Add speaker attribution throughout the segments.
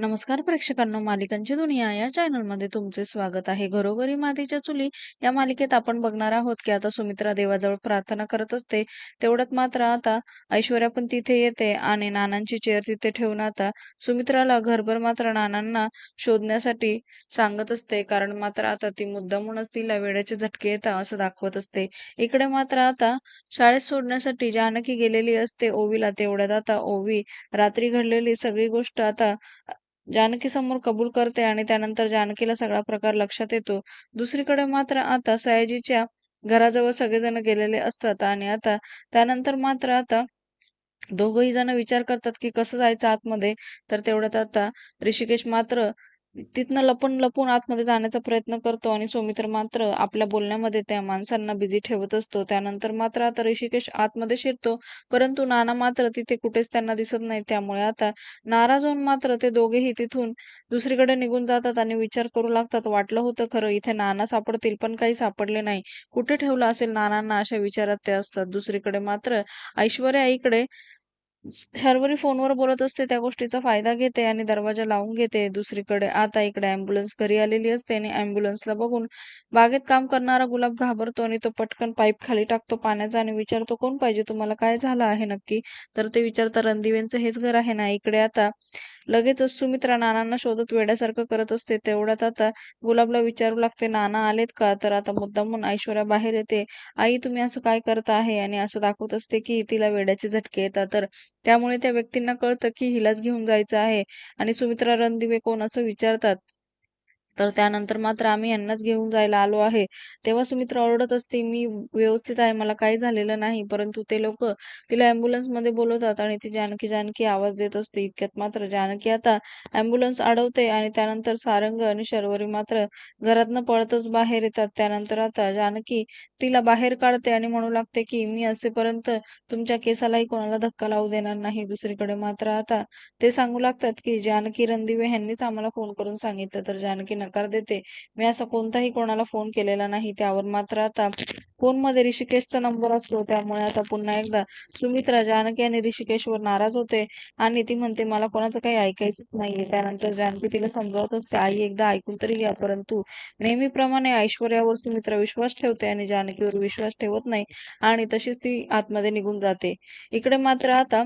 Speaker 1: नमस्कार प्रेक्षकांनो मालिकांची दुनिया या चॅनलमध्ये तुमचे स्वागत आहे. घरोघरी मातीच्या चुली या मालिकेत आपण बघणार आहोत की आता सुमित्रा देवाजवळ प्रार्थना करत असते. तेवढ्यात मात्र आता ऐश्वर्या पण तिथे येते आणि नानांची चेअर तिथे ठेवून आता सुमित्राला घरभर मात्र नानांना शोधण्यासाठी सांगत असते. कारण मात्र आता ती मुद्दामूनच तिला वेळेचे झटके येतात असं दाखवत असते. इकडे मात्र आता शाळेत सोडण्यासाठी जानकी गेलेली असते. ओवीला तेवढ्यात आता ओवी रात्री घडलेली सगळी गोष्ट आता जानकी समोर कबूल करते आणि त्यानंतर जानकीला सगळा प्रकार लक्षात येतो. दुसरीकडे मात्र आता सयाजीच्या घराजवळ सगळेजण गेलेले असतात आणि आता त्यानंतर मात्र आता दोघही जण विचार करतात की कसं जायचं आतमध्ये. तर तेवढ्यात आता ऋषिकेश मात्र तिथनं लपून लपून आतमध्ये जाण्याचा प्रयत्न करतो आणि सोमित्र मात्र आपल्या बोलण्यामध्ये त्या माणसांना बिझी ठेवत असतो. त्यानंतर मात्र आता ऋषिकेश आतमध्ये शिरतो. परंतु नाना मात्र तिथे कुठेच त्यांना दिसत नाही. त्यामुळे आता नाराज होऊन मात्र ते दोघेही तिथून दुसरीकडे निघून जातात आणि विचार करू लागतात. वाटलं होतं खरं इथे नाना सापडतील पण काही सापडले नाही. कुठे ठेवलं असेल नानांना अशा विचारात ते असतात. दुसरीकडे मात्र ऐश्वर्या आईकडे शर्वरी फोनवर बोलत असते त्या गोष्टीचा फायदा घेते आणि दरवाजा लावून घेते. दुसरीकडे आता इकडे अँब्युलन्स घरी आलेली असते आणि अँब्युलन्सला बघून बागेत काम करणारा गुलाब घाबरतो आणि तो पटकन पाईप खाली टाकतो पाण्याचा आणि विचारतो कोण पाहिजे? तुम्हाला काय झालं आहे नक्की? तर ते विचारता रणदिवेंचं हेच घर आहे ना? इकडे आता लगेचच सुमित्रा नानांना शोधत वेड्यासारखं करत असते. तेवढ्यात आता गुलाबला विचारू लागते नाना आलेत का? तर आता मुद्दामून ऐश्वर्या बाहेर येते. आई तुम्ही असं काय करत आहे? आणि असं दाखवत असते की तिला वेड्याचे झटके येतात. तर त्यामुळे त्या व्यक्तींना कळतं की हिलाच घेऊन जायचं आहे. आणि सुमित्रा रणदिवे कोण असं विचारतात? तर त्यानंतर मात्र आम्ही यांनाच घेऊन जायला आलो आहे. तेव्हा सुमित्रा ओरडत असते मी व्यवस्थित आहे मला काही झालेलं नाही. परंतु ते लोक तिला अँब्युलन्समध्ये बोलवतात आणि ती जानकी जानकी आवाज देत असते. इतक्यात मात्र जानकी आता अँब्युलन्स अडवते आणि त्यानंतर सारंग आणि शर्वरी मात्र घरातनं पळतच बाहेर येतात. त्यानंतर आता जानकी तिला बाहेर काढते आणि म्हणू लागते की मी असेपर्यंत तुमच्या केसालाही कोणाला धक्का लावू देणार नाही. दुसरीकडे मात्र आता ते सांगू लागतात की जानकी रणदिवे यांनीच आम्हाला फोन करून सांगितलं. तर जानकी नकार देते. मी असा कोणताही कोणाला फोन केलेला नाही. त्यावर मात्र आता फोनमध्ये ऋषिकेशचा नंबर असतो. त्यामुळे आता पुन्हा एकदा सुमित्रा जानकी आणि ऋषिकेशवर नाराज होते आणि ती म्हणते मला कोणाचं काही ऐकायचंच नाहीये. त्यानंतर जानकी तिला समजावत असते आई एकदा ऐकून तरी घ्या. परंतु नेहमीप्रमाणे ऐश्वर्यावर सुमित्रा विश्वास ठेवते आणि जानकीवर विश्वास ठेवत नाही आणि तशीच ती आतमध्ये निघून जाते. इकडे मात्र आता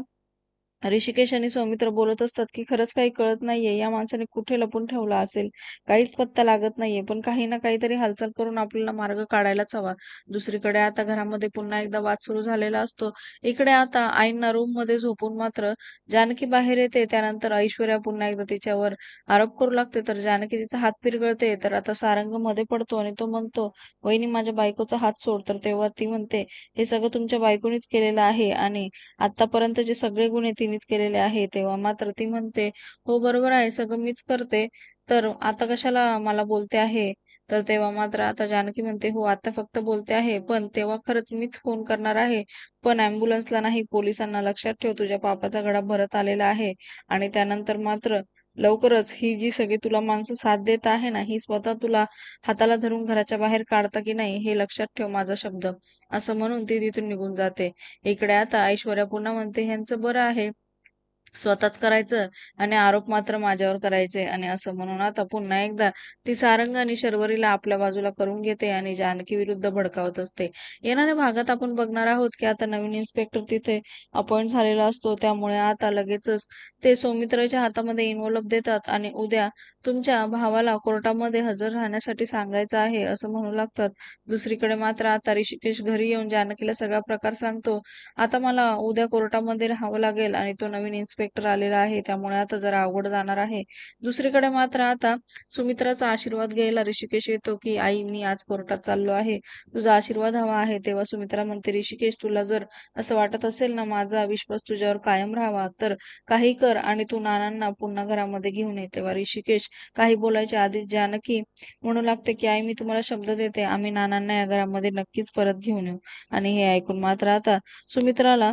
Speaker 1: ऋषिकेश आणि सौमित्र बोलत असतात की खरंच काही कळत नाहीये. या माणसाने कुठे लपून ठेवला असेल? काहीच पत्ता लागत नाहीये. पण काही ना काहीतरी हालचाल करून आपल्याला मार्ग काढायलाच हवा. दुसरीकडे आता घरामध्ये पुन्हा एकदा वाद सुरू झालेला असतो. इकडे आता आईंना रूममध्ये झोपून मात्र जानकी बाहेर येते. त्यानंतर ऐश्वर्या पुन्हा एकदा तिच्यावर आरोप करू लागते. तर जानकी तिचा हात पिरगळते. तर आता सारंगमध्ये पडतो आणि तो म्हणतो वहिनी माझ्या बायकोचा हात सोड. तर तेव्हा ती म्हणते हे सगळं तुमच्या बायकोनीच केलेलं आहे आणि आतापर्यंत जे सगळे गुन्हे मीच केलेले आहे तेव्हा मात्र ती म्हणते हो बरोबर आहे सगळं मीच करते. तर आता कशाला मला बोलते आहे? तर तेव्हा मात्र आता जानकी म्हणते हो आता फक्त बोलते आहे पण तेव्हा खरंच मीच फोन करणार आहे. पण अँब्युलन्सला नाही पोलिसांना लक्षात ठेव तुझ्या पापाचा गडा भरत आलेला आहे. आणि त्यानंतर मात्र लवकरच ही जी सगळी तुला माणसं साथ देत आहे ना ही स्वतः तुला हाताला धरून घराच्या बाहेर काढता की नाही हे लक्षात ठेव माझा शब्द. असं म्हणून ती तिथून निघून जाते. इकडे आता ऐश्वर्या पुन्हा म्हणते ह्यांचं बरं आहे. स्वतःच करायचं आणि आरोप मात्र माझ्यावर करायचे. आणि असं म्हणून आता पुन्हा एकदा ती सारंग आणि शर्वरीला आपल्या बाजूला करून घेते आणि जानकी विरुद्ध भडकावत असते. येणाऱ्या भागात आपण बघणार आहोत की आता नवीन इन्स्पेक्टर तिथे अपॉइंट झालेला असतो. त्यामुळे आता लगेचच ते सौमित्राच्या हातामध्ये इन्व्हॉल्व्ह देतात आणि उद्या तुमच्या भावाला कोर्टामध्ये हजर राहण्यासाठी सांगायचं आहे असं म्हणू लागतात. दुसरीकडे मात्र आता ऋषिकेश घरी येऊन जानकीला सगळा प्रकार सांगतो. आता मला उद्या कोर्टामध्ये राहावं लागेल आणि तो नवीन इन्स्पेक्टर आलेला आहे. त्यामुळे आता जरा अवघड जाणार आहे. दुसरीकडे मात्र आता सुमित्राचा आशीर्वाद घ्यायला ऋषिकेश येतो की आई मी आज कोर्टात चाललो आहे. तुझा आशीर्वाद हवा आहे. तेव्हा सुमित्रा म्हणते ऋषिकेश तुला जर असं वाटत असेल ना माझा विश्वास तुझ्यावर कायम राहावा तर काही कर आणि तू नानांना पुन्हा घरामध्ये घेऊन ये. तेव्हा ऋषिकेश काही बोलायच्या आधीच जानकी म्हणू लागते की आई मी तुम्हाला शब्द देते. आम्ही नानांना या घरामध्ये नक्कीच परत घेऊन येऊ. आणि हे ऐकून मात्र आता सुमित्राला